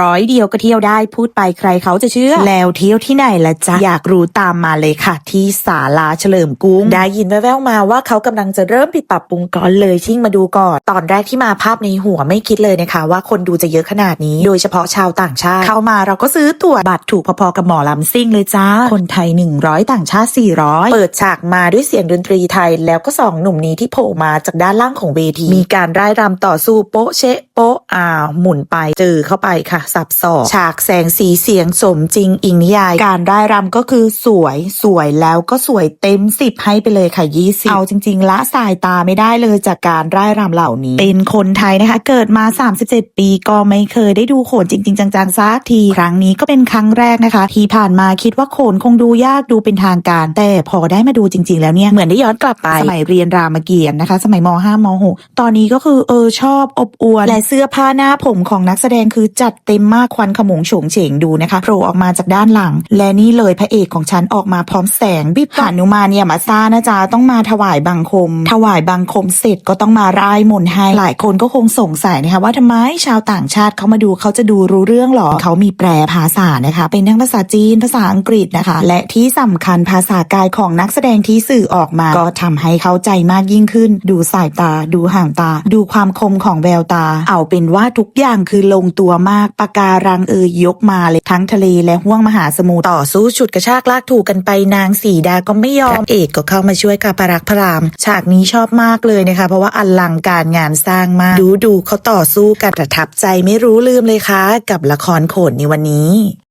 ร้อยเดียวก็เที่ยวได้พูดไปใครเขาจะเชื่อ แล้วเที่ยวที่ไหนละจ๊ะ อยากรู้ตามมาเลยค่ะ ที่ศาลาเฉลิมกรุงได้ยินแว่วๆมาว่าเขากำลังจะเริ่มปิดปรับปรุงก่อนเลยชิ่งมาดูก่อน ตอนแรกที่มาภาพในหัวไม่คิดเลยนะคะ ว่าคนดูจะเยอะขนาดนี้ โดยเฉพาะชาวต่างชาติเข้ามาเราก็ซื้อตั๋วบัตรถูกพอๆกับหมอลำซิ่งเลยจ้า คนไทย 100 ต่างชาติ 400 เปิดฉากมาด้วยเสียงดนตรีไทย แล้วก็สองหนุ่มนี้ที่โผล่มาจากด้านล่างของเวที มีการร่ายรำต่อสู้โป๊ะเชะโป๊ะอ้าวหมุนไปเจอเข้าไปค่ะสับสอกฉากแสงสีเสียงสมจริงอิงนิยาย การร่ายรำก็คือสวยสวยแล้วก็สวยเต็มสิบให้ไปเลยค่ะยี่สิบเอาจริง ๆ ละสายตาไม่ได้เลยจากการร่ายรำเหล่านี้ เป็นคนไทยนะคะ เกิดมา 37 ปีก็ไม่เคยได้ดูโขนจริง ๆ จังๆสักที ครั้งนี้ก็เป็นครั้งแรกนะคะ ที่ผ่านมาคิดว่าโขนคงดูยากดูเป็นทางการ แต่พอได้มาดูจริง ๆ แล้วเนี่ยเหมือนได้ย้อนกลับไปสมัยเรียนรามเกียรตินะคะ สมัยม 5 ม 6 ตอนนี้ก็คือเออชอบอบอวลและเสื้อผ้าหน้าผมของนักแสดงคือจัดเต็มมากควันขโมงโฉงเฉงดูนะคะโผล่ออกมาจากด้านหลัง และนี่เลยพระเอกของฉันออกมาพร้อมแสงบิบหานุมานเนี่ยมาซ่านะจ๊ะต้องมาถวายบังคม ถวายบังคมเสร็จก็ต้องมาร่ายมนต์ให้หลายคนก็คงสงสัยนะคะว่าทำไมชาวต่างชาติเขามาดูเขาจะดูรู้เรื่องหรอเขามีแปลภาษานะคะ เป็นทั้งภาษาจีนภาษาอังกฤษนะคะ และที่สำคัญภาษากายของนักแสดงที่สื่อออกมา ก็ทำให้เข้าใจมากยิ่งขึ้น ดูสายตา ดูห่างตา ดูความคมของแววตา เอาเป็นว่าทุกอย่างคือลงตัวมากปะการังเอ่ยยกมาเลยทั้งทะเลและห้วงมหาสมุทรต่อสู้ฉุดกระชากลากถูกกันไปนางสีดาก็ไม่ยอมพระเอกก็เข้ามาช่วยกับพระรักพระราม ฉากนี้ชอบมากเลยนะคะ เพราะว่าอลังการงานสร้างมาก ดูดูเขาต่อสู้กันประทับใจไม่รู้ลืมเลยค่ะ กับละครโขนในวันนี้